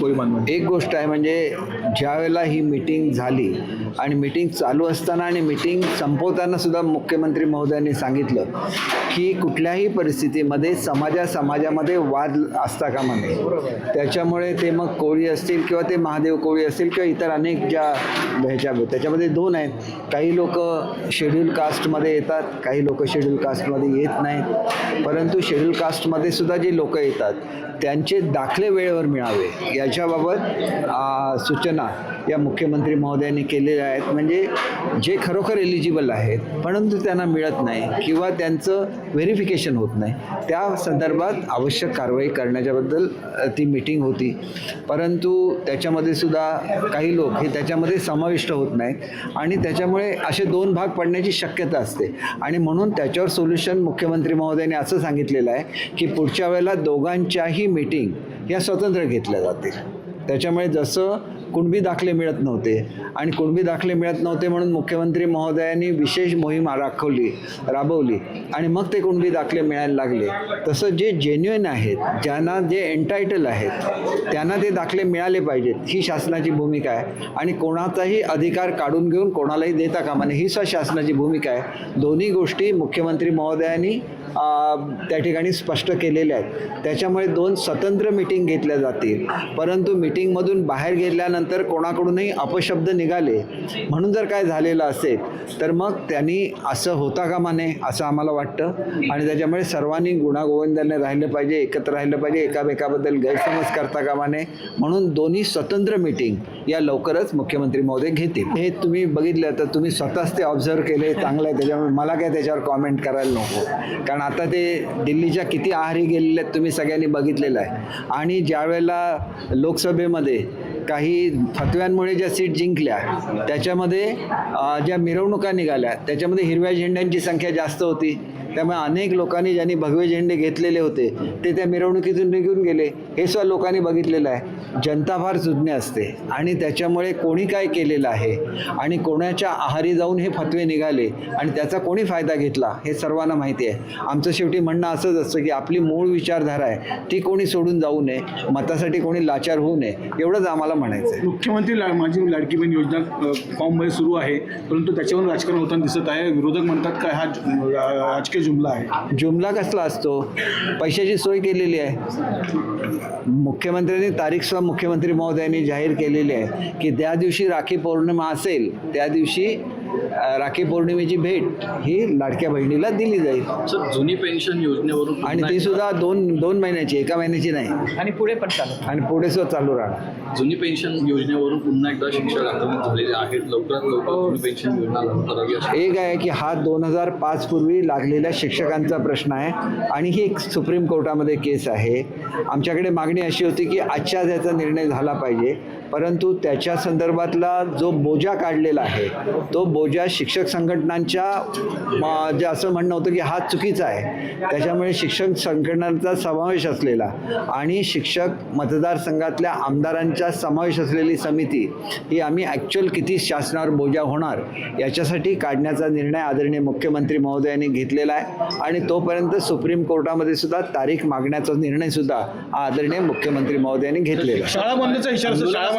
कोळी एक गोष्ट आहे म्हणजे ज्या वेळेला ही मिटिंग झाली आणि मिटिंग चालू असताना आणि मिटिंग संपवताना सुद्धा मुख्यमंत्री महोदयांनी सांगितलं की कुठल्याही परिस्थितीमध्ये समाजा समाजामध्ये वाद असता कामा नये. त्याच्यामुळे ते मग कोळी असतील किंवा ते महादेव कोळी असतील किंवा इतर अनेक ज्या ह्याच्या त्याच्यामध्ये दोन आहेत. काही लोक शेड्यूल कास्टमध्ये येतात काही लोक शेड्यूल कास्टमध्ये येत नाहीत. परंतु शेड्यूल कास्टमध्ये सुद्धा जे लोक येतात त्यांचे दाखले वेळेवर मिळावे याच्याबाबत सूचना या मुख्यमंत्री महोदयांनी केलेल्या आहेत. म्हणजे जे खरोखर एलिजिबल आहेत परंतु त्यांना मिळत नाही किंवा त्यांचं व्हेरिफिकेशन होत नाही त्या संदर्भात आवश्यक कारवाई करण्याच्याबद्दल ती मिटिंग होती. परंतु त्याच्यामध्ये सुद्धा काही लोक हे त्याच्यामध्ये समाविष्ट होत नाहीत आणि त्याच्यामुळे असे दोन भाग पडण्याची शक्यता असते. आणि म्हणून त्याच्यावर सोल्युशन मुख्यमंत्री महोदयांनी असं सांगितलेलं आहे की पुढच्या वेळेला दोघांच्याही मीटिंग या स्वतंत्र घेतल्या जातील. त्याच्यामुळे जसं कुणबी दाखले मिळत नव्हते आणि कुणबी दाखले मिळत नव्हते म्हणून मुख्यमंत्री महोदयांनी विशेष मोहीम राखवली राबवली आणि मग ते कुणबी दाखले मिळायला लागले. तसं जे जेन्युइन आहेत ज्यांना जे एंटायटल आहेत त्यांना ते दाखले मिळाले पाहिजेत. ही शासनाची भूमिका आहे. आणि कोणाचाही अधिकार काढून घेऊन कोणालाही देता कामा नये. ही सुद्धा शासनाची भूमिका आहे. दोन्ही गोष्टी मुख्यमंत्री महोदयांनी त्या ठिकाणी स्पष्ट केलेल्या आहेत. त्याच्यामुळे दोन स्वतंत्र मिटिंग घेतल्या जातील. परंतु मिटिंगमधून बाहेर गेल्यानंतर कोणाकडूनही अपशब्द निघाले. म्हणून जर काय झालेलं असेल तर मग त्यांनी असं होता कामा नये असं आम्हाला वाटतं. आणि त्याच्यामुळे सर्वांनी गुणागोविंदाने राहिलं पाहिजे एकत्र राहिलं पाहिजे एकामेकाबद्दल गैरसमज करता कामा नये. म्हणून दोन्ही स्वतंत्र मिटिंग या लवकरच मुख्यमंत्री महोदय घेतील. हे तुम्ही बघितलं तर तुम्ही स्वतःच ते ऑब्झर्व केले चांगलं आहे. त्याच्यामुळे मला काय त्याच्यावर कॉमेंट करायला नको. कारण आता ते दिल्लीच्या किती आहारी गेलेले आहेत तुम्ही सगळ्यांनी बघितलेलं आहे. आणि ज्यावेळेला लोकसभेमध्ये काही फतव्यांमुळे ज्या सीट जिंकल्या त्याच्यामध्ये ज्या मिरवणुका निघाल्या त्याच्यामध्ये हिरव्या झेंड्यांची संख्या जास्त होती. त्यामुळे अनेक लोकांनी ज्यांनी भगवे झेंडे घेतलेले होते ते त्या मिरवणुकीतून निघून गेले. हे सुद्धा लोकांनी बघितलेलं आहे. जनता फार सुज्ञ असते आणि त्याच्यामुळे कोणी काय केलेलं आहे आणि कोणाच्या आहारी जाऊन हे फतवे निघाले आणि त्याचा कोणी फायदा घेतला हे सर्वांना माहिती आहे. आमचं शेवटी म्हणणं असंच असतं की आपली मूळ विचारधारा आहे ती कोणी सोडून जाऊ नये मतासाठी कोणी लाचार होऊ नये एवढंच आम्हाला म्हणायचं आहे मुख्यमंत्री ला- माझी लाडकी बहीण योजना फॉर्ममध्ये सुरू आहे परंतु त्याच्यावर राजकारण होताना दिसत आहे. विरोधक म्हणतात काय हा राजकीय जुमला आहे. जुमला कसला असतो? पैशाची सोय केलेली आहे. मुख्यमंत्र्यांनी तारीख सुद्धा मुख्यमंत्री महोदयांनी जाहीर केलेली आहे की त्या दिवशी राखी पौर्णिमा असेल त्या दिवशी राखी पौर्णिमेची भेट ही लाडक्या बहिणीला दिली जाईल. सर जुनी पेन्शन योजनेवरून आणि ती सुद्धा दोन दोन महिन्याची एका महिन्याची नाही. आणि पुढे पण चालू. आणि पुढे सुद्धा चालू राहणार. जुनी पेन्शन योजनेवरून पुन्हा एकदा शिक्षक आंदोलन झालेले आहेत लवकरात लवकर पेन्शन योजना लागू करावी एक आहे की हा दोन हजार पाच पूर्वी लागलेल्या शिक्षकांचा प्रश्न आहे. आणि ही एक सुप्रीम कोर्टामध्ये केस आहे. आमच्याकडे मागणी अशी होती की आजच्या याचा निर्णय झाला पाहिजे. परंतु त्याच्या संदर्भातला जो बोजा काढलेला आहे तो बोजा शिक्षक संघटनांच्या जे असं म्हणणं होतं की हा चुकीचा आहे त्याच्यामुळे शिक्षक संघटनांचा समावेश असलेला आणि शिक्षक मतदारसंघातल्या आमदारांचा समावेश असलेली समिती ही आम्ही ॲक्च्युअल किती शासनावर बोजा होणार याच्यासाठी काढण्याचा निर्णय आदरणीय मुख्यमंत्री महोदयांनी घेतलेला आहे आणि तोपर्यंत सुप्रीम कोर्टामध्ये सुद्धा तारीख मागण्याचा निर्णय सुद्धा आदरणीय मुख्यमंत्री महोदयांनी घेतलेला आहे.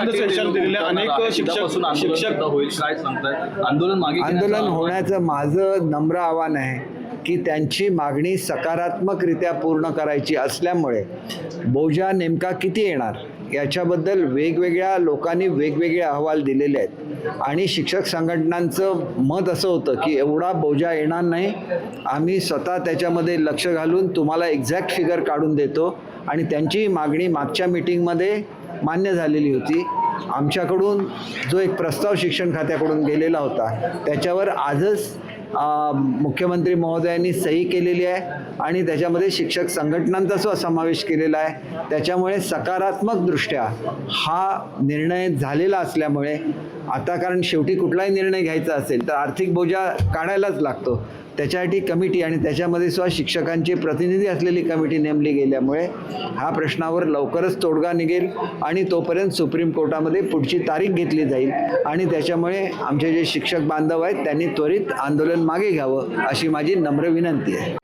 अनेक शिक्षक होईल काय सांगताय? आंदोलन मागे आंदोलन होण्याचं माझं नम्र आव्हान आहे की त्यांची मागणी सकारात्मकरित्या पूर्ण करायची असल्यामुळे बोजा नेमका किती येणार? याच्याबद्दल वेगवेगळ्या लोकांनी वेगवेगळे अहवाल दिलेले आहेत. आणि शिक्षक संघटनांचं मत असं होतं की एवढा बोजा येणार नाही. आम्ही स्वतः त्याच्यामध्ये लक्ष घालून तुम्हाला एक्झॅक्ट फिगर काढून देतो. आणि त्यांची मागणी मागच्या मिटिंगमध्ये मान्य झालेली होती. आमच्याकडून जो एक प्रस्ताव शिक्षण खात्याकडून गेलेला होता त्याच्यावर आजच मुख्यमंत्री महोदयांनी सही केलेली आहे आणि त्याच्यामध्ये शिक्षक संघटनांचा सुद्धा समावेश केलेला आहे. त्याच्यामुळे सकारात्मकदृष्ट्या हा निर्णय झालेला असल्यामुळे आता कारण शेवटी कुठलाही निर्णय घ्यायचा असेल तर आर्थिक बोजा काढायलाच लागतो. त्याच्यासाठी कमिटी आणि त्याच्यामध्ये सुद्धा शिक्षकांचे प्रतिनिधी असलेली कमिटी नेमली गेल्यामुळे हा प्रश्नावर लवकरच तोडगा निघेल आणि तोपर्यंत सुप्रीम कोर्टामध्ये पुढची तारीख घेतली जाईल आणि त्याच्यामुळे आमचे जे शिक्षक बांधव आहेत त्यांनी त्वरित आंदोलन मागे घ्यावं अशी माझी नम्र विनंती आहे.